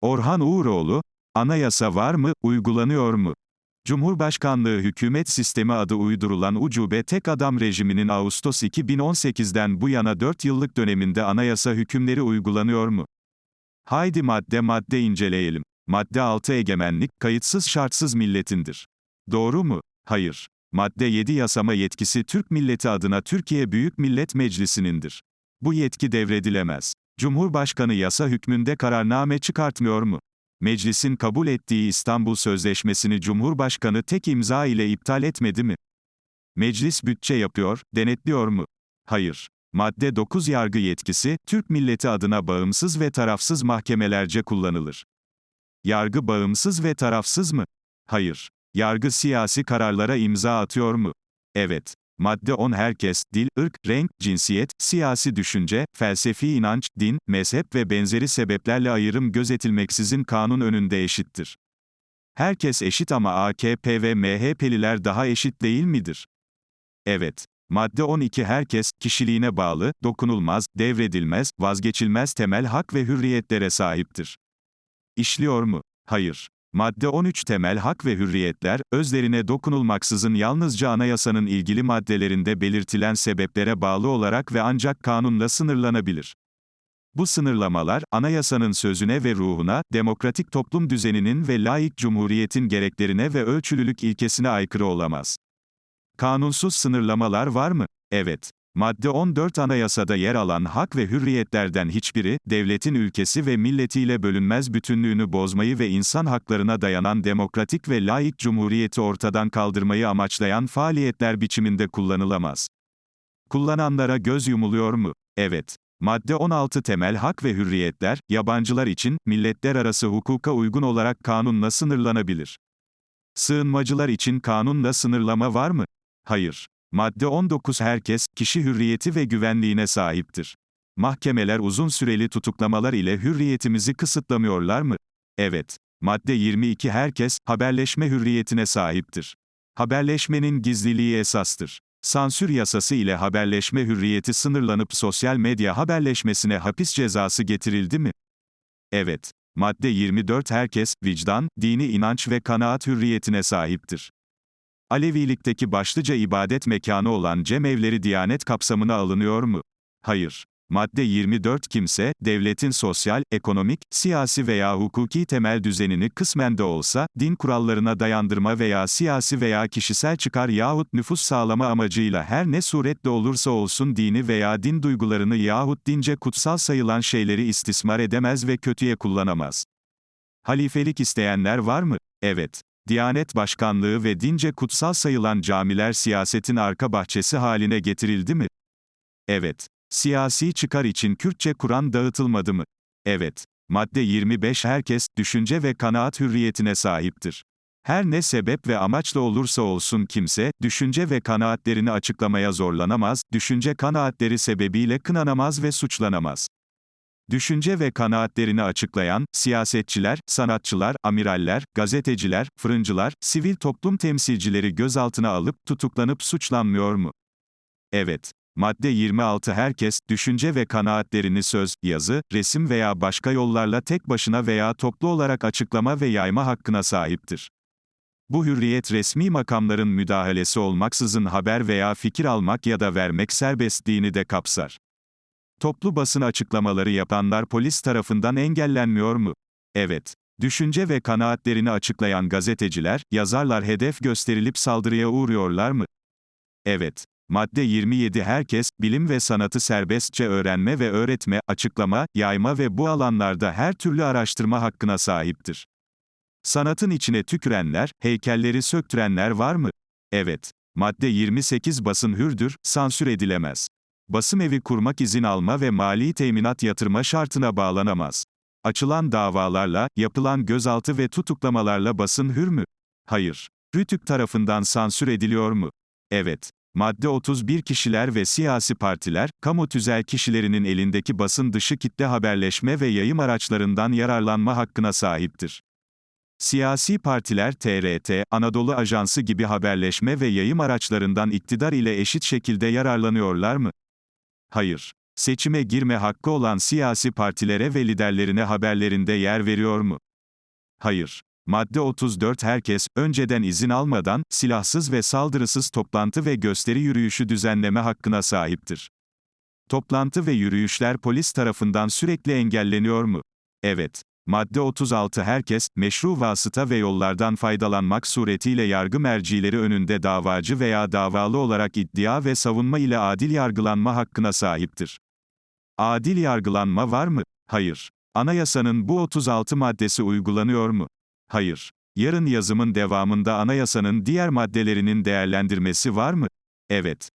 Orhan Uğuroğlu, anayasa var mı, uygulanıyor mu? Cumhurbaşkanlığı hükümet sistemi adı uydurulan ucube tek adam rejiminin Ağustos 2018'den bu yana 4 yıllık döneminde anayasa hükümleri uygulanıyor mu? Haydi madde madde inceleyelim. Madde 6 egemenlik, kayıtsız şartsız milletindir. Doğru mu? Hayır. Madde 7 yasama yetkisi Türk milleti adına Türkiye Büyük Millet Meclisi'nindir. Bu yetki devredilemez. Cumhurbaşkanı yasa hükmünde kararname çıkartmıyor mu? Meclisin kabul ettiği İstanbul Sözleşmesi'ni Cumhurbaşkanı tek imza ile iptal etmedi mi? Meclis bütçe yapıyor, denetliyor mu? Hayır. Madde 9 yargı yetkisi, Türk milleti adına bağımsız ve tarafsız mahkemelerce kullanılır. Yargı bağımsız ve tarafsız mı? Hayır. Yargı siyasi kararlara imza atıyor mu? Evet. Madde 10 herkes, dil, ırk, renk, cinsiyet, siyasi düşünce, felsefi inanç, din, mezhep ve benzeri sebeplerle ayrım gözetilmeksizin kanun önünde eşittir. Herkes eşit ama AKP ve MHP'liler daha eşit değil midir? Evet. Madde 12 herkes, kişiliğine bağlı, dokunulmaz, devredilmez, vazgeçilmez temel hak ve hürriyetlere sahiptir. İşliyor mu? Hayır. Madde 13 temel hak ve hürriyetler, özlerine dokunulmaksızın yalnızca anayasanın ilgili maddelerinde belirtilen sebeplere bağlı olarak ve ancak kanunla sınırlanabilir. Bu sınırlamalar, anayasanın sözüne ve ruhuna, demokratik toplum düzeninin ve laik cumhuriyetin gereklerine ve ölçülülük ilkesine aykırı olamaz. Kanunsuz sınırlamalar var mı? Evet. Madde 14 Anayasada yer alan hak ve hürriyetlerden hiçbiri, devletin ülkesi ve milletiyle bölünmez bütünlüğünü bozmayı ve insan haklarına dayanan demokratik ve laik cumhuriyeti ortadan kaldırmayı amaçlayan faaliyetler biçiminde kullanılamaz. Kullananlara göz yumuluyor mu? Evet. Madde 16 Temel hak ve hürriyetler, yabancılar için, milletler arası hukuka uygun olarak kanunla sınırlanabilir. Sığınmacılar için kanunla sınırlama var mı? Hayır. Madde 19 Herkes, kişi hürriyeti ve güvenliğine sahiptir. Mahkemeler uzun süreli tutuklamalar ile hürriyetimizi kısıtlamıyorlar mı? Evet. Madde 22 Herkes, haberleşme hürriyetine sahiptir. Haberleşmenin gizliliği esastır. Sansür yasası ile haberleşme hürriyeti sınırlanıp sosyal medya haberleşmesine hapis cezası getirildi mi? Evet. Madde 24 Herkes, vicdan, dini inanç ve kanaat hürriyetine sahiptir. Alevilikteki başlıca ibadet mekanı olan cemevleri Diyanet kapsamına alınıyor mu? Hayır. Madde 24 kimse, devletin sosyal, ekonomik, siyasi veya hukuki temel düzenini kısmen de olsa, din kurallarına dayandırma veya siyasi veya kişisel çıkar yahut nüfus sağlama amacıyla her ne suretle olursa olsun dini veya din duygularını yahut dince kutsal sayılan şeyleri istismar edemez ve kötüye kullanamaz. Halifelik isteyenler var mı? Evet. Diyanet Başkanlığı ve dince kutsal sayılan camiler siyasetin arka bahçesi haline getirildi mi? Evet. Siyasi çıkar için Kürtçe Kur'an dağıtılmadı mı? Evet. Madde 25 Herkes, düşünce ve kanaat hürriyetine sahiptir. Her ne sebep ve amaçla olursa olsun kimse, düşünce ve kanaatlerini açıklamaya zorlanamaz, düşünce kanaatleri sebebiyle kınanamaz ve suçlanamaz. Düşünce ve kanaatlerini açıklayan, siyasetçiler, sanatçılar, amiraller, gazeteciler, fırıncılar, sivil toplum temsilcileri gözaltına alıp, tutuklanıp suçlanmıyor mu? Evet. Madde 26 Herkes, düşünce ve kanaatlerini söz, yazı, resim veya başka yollarla tek başına veya toplu olarak açıklama ve yayma hakkına sahiptir. Bu hürriyet resmi makamların müdahalesi olmaksızın haber veya fikir almak ya da vermek serbestliğini de kapsar. Toplu basın açıklamaları yapanlar polis tarafından engellenmiyor mu? Evet. Düşünce ve kanaatlerini açıklayan gazeteciler, yazarlar hedef gösterilip saldırıya uğruyorlar mı? Evet. Madde 27 Herkes, bilim ve sanatı serbestçe öğrenme ve öğretme, açıklama, yayma ve bu alanlarda her türlü araştırma hakkına sahiptir. Sanatın içine tükürenler, heykelleri söktürenler var mı? Evet. Madde 28 Basın hürdür, sansür edilemez. Basım evi kurmak izin alma ve mali teminat yatırma şartına bağlanamaz. Açılan davalarla, yapılan gözaltı ve tutuklamalarla basın hür mü? Hayır. Rütük tarafından sansür ediliyor mu? Evet. Madde 31 Kişiler ve siyasi partiler, kamu tüzel kişilerinin elindeki basın dışı kitle haberleşme ve yayım araçlarından yararlanma hakkına sahiptir. Siyasi partiler TRT, Anadolu Ajansı gibi haberleşme ve yayım araçlarından iktidar ile eşit şekilde yararlanıyorlar mı? Hayır. Seçime girme hakkı olan siyasi partilere ve liderlerine haberlerinde yer veriyor mu? Hayır. Madde 34 herkes, önceden izin almadan, silahsız ve saldırısız toplantı ve gösteri yürüyüşü düzenleme hakkına sahiptir. Toplantı ve yürüyüşler polis tarafından sürekli engelleniyor mu? Evet. Madde 36 herkes, meşru vasıta ve yollardan faydalanmak suretiyle yargı mercileri önünde davacı veya davalı olarak iddia ve savunma ile adil yargılanma hakkına sahiptir. Adil yargılanma var mı? Hayır. Anayasanın bu 36 maddesi uygulanıyor mu? Hayır. Yarın yazımın devamında anayasanın diğer maddelerinin değerlendirmesi var mı? Evet.